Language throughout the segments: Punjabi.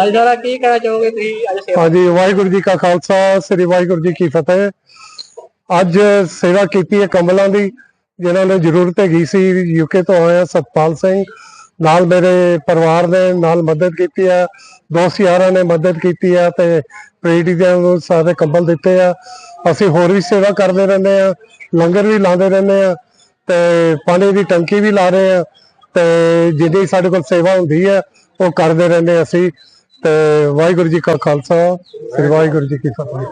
ਅੱਜ ਸਾਰਾ ਕੀ ਕਹਿਣਾ ਚਾਹੋਗੇ ਤੁਸੀਂ ਅੱਜ ਸੇਵਾ? ਹਾਂਜੀ, ਵਾਹਿਗੁਰੂ ਜੀ ਕਾ ਖਾਲਸਾ, ਸ੍ਰੀ ਵਾਹਿਗੁਰੂ ਜੀ ਕੀ ਫਤਿਹ। ਅੱਜ ਸੇਵਾ ਕੀਤੀ ਹੈ ਕੰਬਲਾਂ ਦੀ, ਜਿਨ੍ਹਾਂ ਨੂੰ ਜ਼ਰੂਰਤ ਹੈਗੀ ਸੀ ਯੂਕੇ ਤੋਂ ਆਇਆ ਸਤਪਾਲ ਸਿੰਘ। ਨਾਲ ਮੇਰੇ ਪਰਿਵਾਰ ਨੇ ਨਾਲ ਮਦਦ ਕੀਤੀ ਹੈ ਦੋਸਤ ਯਾਰਾਂ ਨੇ ਮਦਦ ਕੀਤੀ ਹੈ ਤੇ ਪ੍ਰੀਤੀ ਦੇ ਨੂੰ ਸਾਰੇ ਕੰਬਲ ਦਿੱਤੇ ਆ। ਅਸੀਂ ਹੋਰ ਵੀ ਸੇਵਾ ਕਰਦੇ ਰਹਿੰਦੇ ਆ, ਲੰਗਰ ਵੀ ਲਾਉਂਦੇ ਰਹਿੰਦੇ ਆ ਤੇ ਪਾਣੀ ਦੀ ਟੰਕੀ ਵੀ ਲਾ ਰਹੇ ਆ ਤੇ ਜਿੱਦੀ ਸਾਡੇ ਕੋਲ ਸੇਵਾ ਹੁੰਦੀ ਹੈ ਉਹ ਕਰਦੇ ਰਹਿੰਦੇ ਅਸੀਂ। ਤੇ ਵਾਹਿਗੁਰੂ ਜੀ ਕਾ ਖਾਲਸਾ ਸ੍ਰੀ ਵਾਹਿਗੁਰੂ ਜੀ ਕੀ ਫਤਿਹ।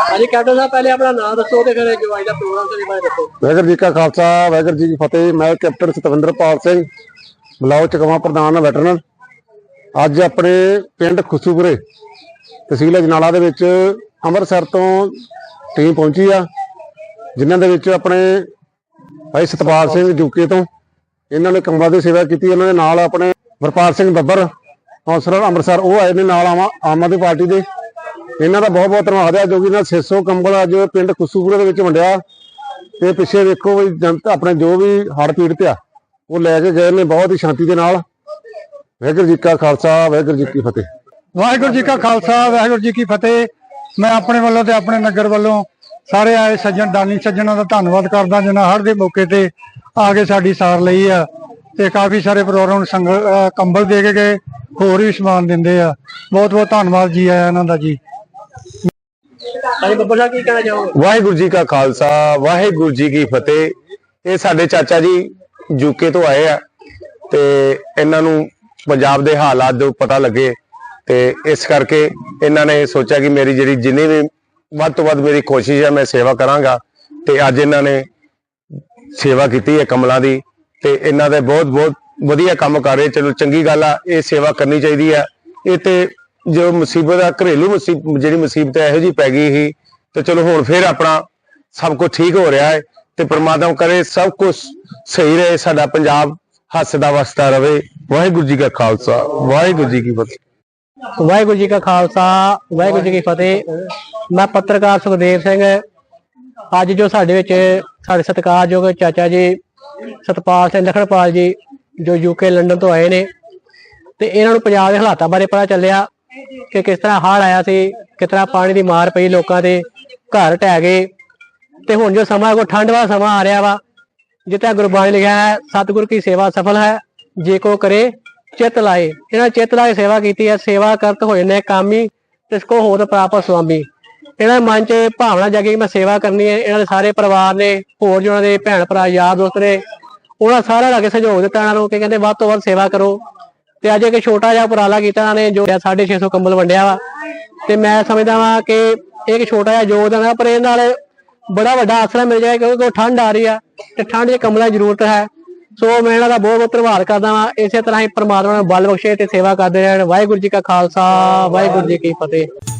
ਹਾਂਜੀ ਕੈਪਟਨ ਸਾਹਿਬ ਪਹਿਲੇ ਆਪਣਾ ਨਾਮ ਦੱਸੋ ਤੇ ਫਿਰ ਜੋ ਅੱਜ ਦਾ ਪ੍ਰੋਗਰਾਮ ਸੀ ਬਾਰੇ ਦੱਸੋ। ਵਾਹਿਗੁਰੂ ਜੀ ਕਾ ਖਾਲਸਾ ਵਾਹਿਗੁਰੂ ਜੀ ਕੀ ਫਤਿਹ। ਮੈਂ ਕੈਪਟਨ ਸਤਵਿੰਦਰਪਾਲ ਸਿੰਘ ਬਲਾਉ ਚਕਵਾ ਪ੍ਰਧਾਨ ਵੈਟਰਨ। ਅੱਜ ਆਪਣੇ ਪਿੰਡ ਖੁਸੂਪੁਰੇ ਤਹਿਸੀਲ ਅਜਨਾਲਾ ਦੇ ਵਿੱਚ ਅੰਮ੍ਰਿਤਸਰ ਤੋਂ ਟੀਮ ਪਹੁੰਚੀ ਆ ਜਿਨ੍ਹਾਂ ਦੇ ਵਿੱਚ ਆਪਣੇ ਭਾਈ ਸਤਪਾਲ ਸਿੰਘ ਜੁਕੇ ਤੋਂ ਇਹਨਾਂ ਨੇ ਕੰਮਾਂ ਦੀ ਸੇਵਾ ਕੀਤੀ ਇਹਨਾਂ ਦੇ ਨਾਲ ਆਪਣੇ ਵਰਪਾਲ ਸਿੰਘ ਬੱਬਰ ਕੌਂਸਲਰ ਅੰਮ੍ਰਿਤਸਰ, ਉਹ ਆਏ ਨੇ ਨਾਲ ਆਮ ਆਦਮੀ ਪਾਰਟੀ ਦੇ। ਇਹਨਾਂ ਦਾ ਬਹੁਤ ਬਹੁਤ ਧੰਨਵਾਦ ਹੈ, ਜੋ ਕਿ ਇਹਨਾਂ 600 ਕੰਬਲ ਅੱਜ ਪਿੰਡ ਖੁਸੂਪੁਰੇ ਦੇ ਵਿੱਚ ਵੰਡਿਆ। ਤੇ ਪਿੱਛੇ ਵੇਖੋ ਵੀ ਜਨਤਾ, ਆਪਣੇ ਜੋ ਵੀ ਹੜ੍ਹ ਪੀੜਤ ਆ, ਉਹ ਲੈ ਕੇ ਗਏ ਨੇ ਬਹੁਤ ਹੀ ਸ਼ਾਂਤੀ ਦੇ ਨਾਲ। ਵਾਹਿਗੁਰੂ ਜੀ ਕਾ ਖਾਲਸਾ, ਵਾਹਿਗੁਰੂ ਜੀ ਕੀ ਫਤਿਹ। ਵਾਹਿਗੁਰੂ ਜੀ ਕਾ ਖਾਲਸਾ, ਵਾਹਿਗੁਰੂ ਜੀ ਕੀ ਫਤਿਹ। ਮੈਂ ਆਪਣੇ ਵੱਲੋਂ ਤੇ ਆਪਣੇ ਨਗਰ ਵੱਲੋਂ ਸਾਰੇ ਆਏ ਸੱਜਣ, ਦਾਨੀ ਸੱਜਣਾਂ ਦਾ ਧੰਨਵਾਦ ਕਰਦਾ, ਜਿਨ੍ਹਾਂ ਹਰ ਦੇ ਮੌਕੇ ਤੇ ਆ ਕੇ ਸਾਡੀ ਸਾਰ ਲਈ ਆ। ਤੇ ਕਾਫੀ ਸਾਰੇ ਪ੍ਰੋਗਰਾਮ ਸੰਗ ਕੰਬਲ ਦੇ ਕੇ ਗਏ ਹੋਰ ਵੀ ਸਮਾਨ ਦਿੰਦੇ ਆ। ਬਹੁਤ ਬਹੁਤ ਧੰਨਵਾਦ ਜੀ ਆਇਆਂ ਇਹਨਾਂ ਦਾ ਜੀ। ਹਾਂਜੀ ਬੱਬਰ ਸਾਹਿਬ ਕੀ ਕਹਿਣਾ ਚਾਹੋਗੇ? ਵਾਹਿਗੁਰੂ ਜੀ ਕਾ ਖਾਲਸਾ ਵਾਹਿਗੁਰੂ ਜੀ ਕੀ ਫਤਿਹ। ਇਹ ਸਾਡੇ ਚਾਚਾ ਜੀ ਯੂਕੇ ਤੋਂ ਆਏ ਆ ਤੇ ਇਹਨਾਂ ਨੂੰ ਪੰਜਾਬ ਦੇ ਹਾਲਾਤ ਦੇ ਪਤਾ ਲੱਗੇ ਤੇ ਇਸ ਕਰਕੇ ਇਹਨਾਂ ਨੇ ਸੋਚਿਆ ਕਿ ਮੇਰੀ ਜਿਹੜੀ ਜਿੰਨੀ ਵੀ ਵੱਧ ਤੋਂ ਵੱਧ ਮੇਰੀ ਕੋਸ਼ਿਸ਼ ਹੈ ਮੈਂ ਸੇਵਾ ਕਰਾਂਗਾ ਤੇ ਅੱਜ ਇਹਨਾਂ ਨੇ ਸੇਵਾ ਕੀਤੀ ਹੈ ਕਮਲਾਂ ਦੀ। ਤੇ ਇਹਨਾਂ ਦੇ ਬਹੁਤ ਬਹੁਤ ਵਧੀਆ ਕੰਮ ਕਰ ਰਹੇ। ਚਲੋ ਚੰਗੀ ਗੱਲ ਆ, ਇਹ ਸੇਵਾ ਕਰਨੀ ਚਾਹੀਦੀ ਆ। ਇਹ ਤੇ ਜੋ ਮੁਸੀਬਤ ਆ, ਘਰੇਲੂ ਮੁਸੀਬਤ ਜਿਹੜੀ ਮੁਸੀਬਤ ਇਹੋ ਜੀ ਪੈ ਗਈ ਸੀ। ਤੇ ਚਲੋ ਹੁਣ ਫਿਰ ਆਪਣਾ ਸਭ ਕੁਝ ਠੀਕ ਹੋ ਰਿਹਾ ਹੈ ਤੇ ਪ੍ਰਮਾਤਮਾ ਕਰੇ ਸਭ ਕੁਝ ਸਹੀ ਰਹੇ, ਸਾਡਾ ਪੰਜਾਬ ਹੱਸਦਾ ਵਸਦਾ ਰਵੇ ਵਾਹਿਗੁਰੂ ਜੀ ਕਾ ਖਾਲਸਾ, ਵਾਹਿਗੁਰੂ ਜੀ ਕੀ ਫਤਿਹ। ਵਾਹਿਗੁਰੂ ਜੀ ਕਾ ਖਾਲਸਾ, ਵਾਹਿਗੁਰੂ ਜੀ ਕੀ ਫਤਿਹ। ਮੈਂ ਪੱਤਰਕਾਰ ਸੁਖਦੇਵ ਸਿੰਘ। ਅੱਜ ਜੋ ਸਾਡੇ ਵਿੱਚ ਸਾਡੇ ਸਤਿਕਾਰਯੋਗ ਚਾਚਾ ਜੀ ਸਤਪਾਲ ਸਿੰਘ ਲਖਣਪਾਲ ਜੀ ਜੋ ਯੂਕੇ ਲੰਡਨ ਤੋਂ ਆਏ ਨੇ ਤੇ ਇਹਨਾਂ ਨੂੰ ਪੰਜਾਬ ਦੇ ਹਾਲਾਤਾਂ ਬਾਰੇ ਪਤਾ ਚੱਲਿਆ ਕਿ ਕਿਸ ਤਰ੍ਹਾਂ ਹੜ ਆਇਆ ਸੀ, ਕਿਸ ਤਰ੍ਹਾਂ ਪਾਣੀ ਦੀ ਮਾਰ ਪਈ ਲੋਕਾਂ ਦੇ ਘਰ ਢਹਿ ਗਏ ਤੇ ਹੁਣ ਜੋ ਸਮਾਂ ਕੋ ਠੰਡ ਵਾਲਾ ਸਮਾਂ ਆ ਰਿਹਾ ਵਾ, ਜਿੱਥੇ ਗੁਰਬਾਣੀ ਲਿਖਿਆ ਹੈ, ਸਤਿਗੁਰ ਕੀ ਸੇਵਾ ਸਫਲ ਹੈ, ਜੇ ਕੋ ਕਰੇ ਚਿਤ ਲਾਏ। ਇਹਨਾਂ ਚਿਤ ਲਾਏ ਸੇਵਾ ਕੀਤੀ ਹੈ, ਸੇਵਾ ਕਰਤ ਹੋਏ ਨੇ ਕਾਮੀ, ਤਿਸ ਕੋ ਹੋਰ ਪ੍ਰਾਪਤ ਸੁਆਮੀ। ਇਹਨਾਂ ਦੇ ਮਨ 'ਚ ਭਾਵਨਾ ਜਾਗੀ ਕਿ ਮੈਂ ਸੇਵਾ ਕਰਨੀ ਹੈ। ਇਹਨਾਂ ਦੇ ਸਾਰੇ ਪਰਿਵਾਰ ਨੇ, ਹੋਰ ਜੋ ਉਹਨਾਂ ਦੇ ਭੈਣ ਭਰਾ, ਯਾਰ ਦੋਸਤ ਨੇ, ਉਹਨਾਂ ਸਾਰਿਆਂ ਦਾ ਅੱਗੇ ਸਹਿਯੋਗ ਦਿੱਤਾ ਇਹਨਾਂ ਨੂੰ ਕਿ ਕਹਿੰਦੇ ਵੱਧ ਤੋਂ ਵੱਧ ਸੇਵਾ ਕਰੋ। ਤੇ ਅੱਜ ਇੱਕ ਛੋਟਾ ਜਿਹਾ ਉਪਰਾਲਾ ਕੀਤਾ ਇਹਨਾਂ ਨੇ, ਜੋ 650 ਕੰਬਲ ਵੰਡਿਆ ਵਾ। ਤੇ ਮੈਂ ਸਮਝਦਾ ਵਾਂ ਕਿ ਇਹ ਇੱਕ ਛੋਟਾ ਜਿਹਾ ਯੋਗਦਾਨ ਹੈ ਪਰ ਇਹ ਨਾਲ ਬੜਾ ਵੱਡਾ ਆਸਰਾ ਮਿਲ ਜਾਏ ਕਿਉਂਕਿ ਠੰਡ ਆ ਰਹੀ ਆ ਤੇ ਠੰਡ 'ਚ ਕੰਬਲਾਂ ਦੀ ਜ਼ਰੂਰਤ ਹੈ। ਸੋ ਮੈਂ ਇਹਨਾਂ ਦਾ ਬਹੁਤ ਬਹੁਤ ਧੰਨਵਾਦ ਕਰਦਾ ਵਾਂ। ਇਸੇ ਤਰ੍ਹਾਂ ਹੀ ਪਰਮਾਤਮਾ ਨੂੰ ਬਲ ਬਖਸ਼ੇ ਤੇ ਸੇਵਾ ਕਰਦੇ ਰਹਿਣ। ਵਾਹਿਗੁਰੂ ਜੀ ਕਾ ਖਾਲਸਾ, ਵਾਹਿਗੁਰੂ ਜੀ ਕੀ ਫਤਿਹ।